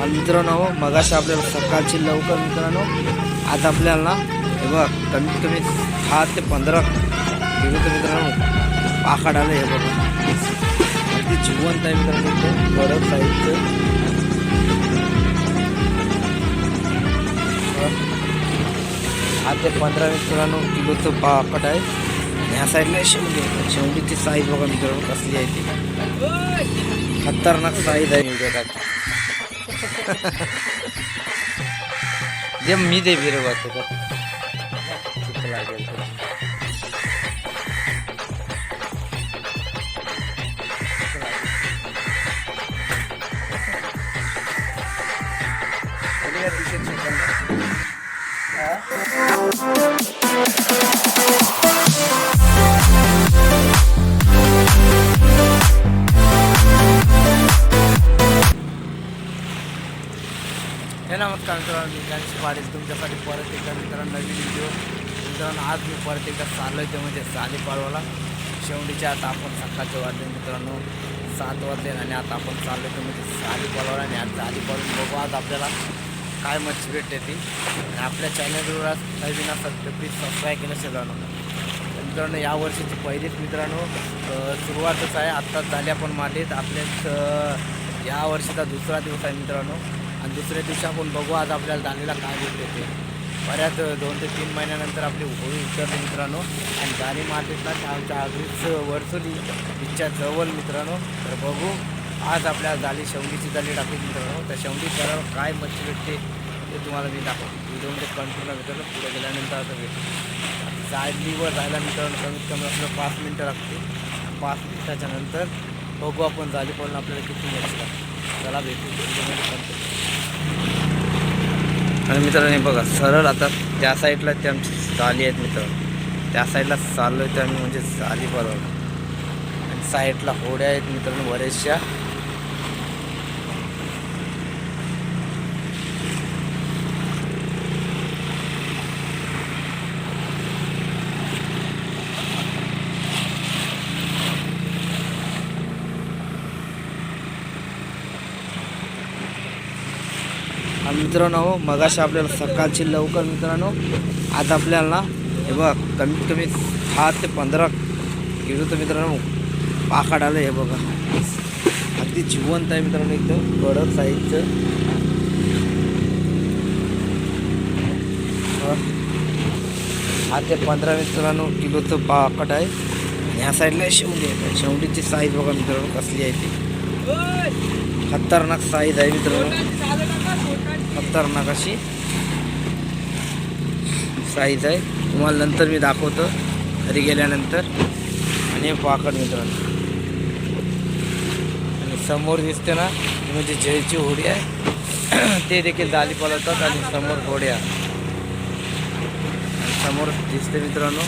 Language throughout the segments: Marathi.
आणि मित्रांनो मगाशी आपल्याला सकाळची लवकर मित्रांनो आज आपल्याला हे बघ कमीत कमी दहा ते पंधरा दिवस मित्रांनो पाखाड आलं हे बघा. अगदी जिवंत आहे मित्रांनो इथं गडद साहित्य. दहा ते पंधरा मित्रांनो किलोचं पाकड आहे. ह्या साईडला शेवटी म्हणजे शेवटीची साईज बघा मित्रांनो कसली आहे ती. खतरनाक साईज आहे व्हिडिओ जे मी दे बिरे बघतो का लागेल नमस्कार मित्रांनो मी गणेश पाटील तुमच्यासाठी परत एकदा मित्रांनो नवीन व्हिडिओ मित्रांनो आज मी परत एकदा चाललो ते म्हणजे सालीपाडवाला. शेवटीच्या आता आपण सकाळचे वाजले मित्रांनो. सात वाजले आणि आता आपण चाललो आहे ते म्हणजे सालीपाडवाला आणि आज सालीपाडून बघू आज आपल्याला काय मच्छी भेटते ती. आणि आपल्या चॅनलवर आज नवीन असतात तर प्लीज सबस्क्राईब केलं शेजारनो मित्रांनो या वर्षीची पहिलीच मित्रांनो सुरुवातच आहे. आत्ताच झाल्या पण मालित आपल्याच या वर्षीचा दुसरा दिवस आहे मित्रांनो. आणि दुसऱ्या दिवशी आपण बघू आज आपल्याला दाणीला काय भेटते ते बऱ्याच दोन ते तीन महिन्यानंतर आपली होळी उतरली मित्रांनो. आणि दाणी मार्केटला आमच्या अगदीच वरचोली इच्छा जवळ मित्रांनो. तर बघू आज आपल्या जाळी शेवलीची जाळी टाकली मित्रांनो. त्या शेवली करावर काय मच्छी भेटते ते तुम्हाला मी दाखवतो. व्हिडिओमध्ये कंटिन्यू मित्रांनो पुढे गेल्यानंतर आता भेटतो जाळीवर जायला मित्रांनो कमीत कमी आपलं पाच मिनटं लागते पाच मिनटाच्या नंतर बघू आपण जाळी पडून आपल्याला किती मच्छी लागते चला भेटू. आणि मित्रांनी बघा सरळ आता त्या साईडला ते आमची चाली आहेत मित्र. त्या साईडला चाललो आहे ते आम्ही म्हणजे चाली बरोबर. आणि साईडला होड्या आहेत मित्रांनो बऱ्याचशा. मित्रांनो मगाशी आपल्याला सकाळची लवकर मित्रांनो आज आपल्याला हे बघा कमीत कमी दहा ते पंधरा किलो तर मित्रांनो पाखाड आलं हे बघा. अगदी जिवंत आहे मित्रांनो एकदम कडक साईजचं. हा. दहा ते पंधरा मित्रांनो किलोचं पाकट आहे. आणि ह्या साईडला शेवडी आहे. शेवटीची साईज बघा मित्रांनो कसली आहे ती. खतरनाक साईज आहे मित्रांनो. खतरनाक अशी साईज आहे. तुम्हाला नंतर मी दाखवतो. घरी गेल्यानंतर. आणि हे पाकड मित्रांनो. आणि समोर दिसते ना म्हणजे जयची होडी आहे. ते देखील दाली पळवतात आणि समोर होड्या समोर दिसते मित्रांनो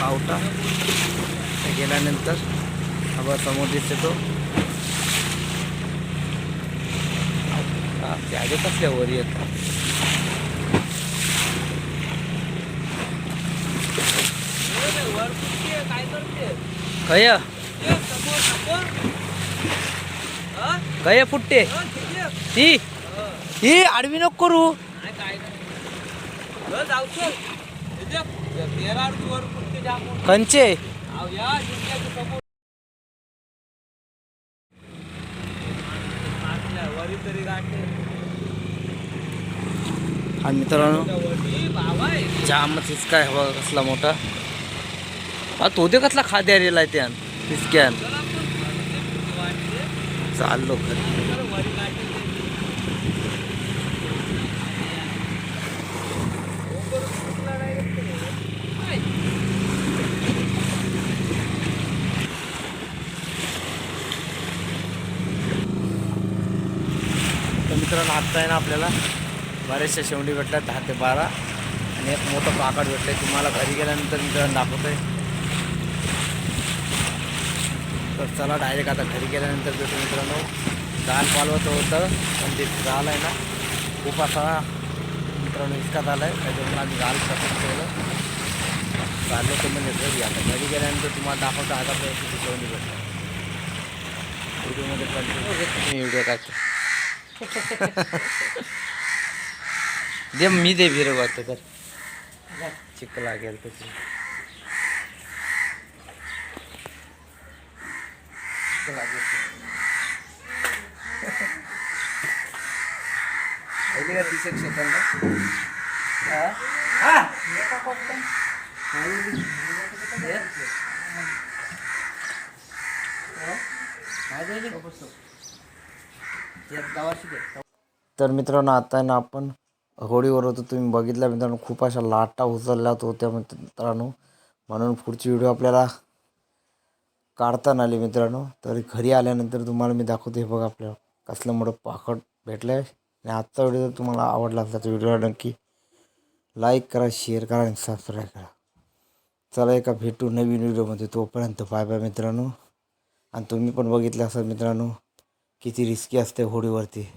पावटा. गेल्यानंतर. आबा समोर दिसते तो. हा, त्यागे कसल्या वर येतात कय कय फुटते? ती? ही आडवी नको करू. कंचे आणि मित्रांनो जामच हिसका हवा कसला मोठा. हा तो दे कसला खाद्या रेला त्यान हिसक्यान. चाललो खरं तर मित्रांनो आत्ता आहे ना आपल्याला बऱ्याचशा शेवंडी भेटल्या दहा ते बारा. आणि एक मोठं पाकड भेटलं तुम्हाला घरी गेल्यानंतर मित्रांनो आहे तर चला डायरेक्ट आता घरी गेल्यानंतर भेटू मित्रांनो. जाल पालवत होतं पण ते जाल आहे ना खूप असा मित्रांनो इतका झाला आहे. त्याच्यामुळे आम्ही जाल पसंत केलं. चाललं तर म्हणजे घरी आता. घरी गेल्यानंतर तुम्हाला दाखवतो आता किती भेटलं व्हिडिओमध्ये कंटिन्यू व्हिडिओ काय दे मी दे भिर वाटतं तर चिक लागेल त्याची चिक लागेल पहिली का टी-शर्ट शेताला? हा? हा! हे? तर मित्रांनो आता ना आपण होळीवर होतो. तुम्ही बघितल्या मित्रांनो खूप अशा लाटा उचलल्यात होत्या मित्रांनो. म्हणून पुढची व्हिडिओ आपल्याला काढताना आली मित्रांनो. तर घरी आल्यानंतर तुम्हाला मी दाखवतो हे बघा आपल्याला कसलं मोठं पाकड भेटलं आहे आणि आजचा व्हिडिओ जर तुम्हाला आवडला असला तर व्हिडिओला नक्की लाईक करा शेअर करा आणि सबस्क्राईब करा. चला एका भेटू नवीन व्हिडिओमध्ये तोपर्यंत बाय बाय मित्रांनो. आणि तुम्ही पण बघितलं असाल मित्रांनो किती रिस्की असते होडीवरती.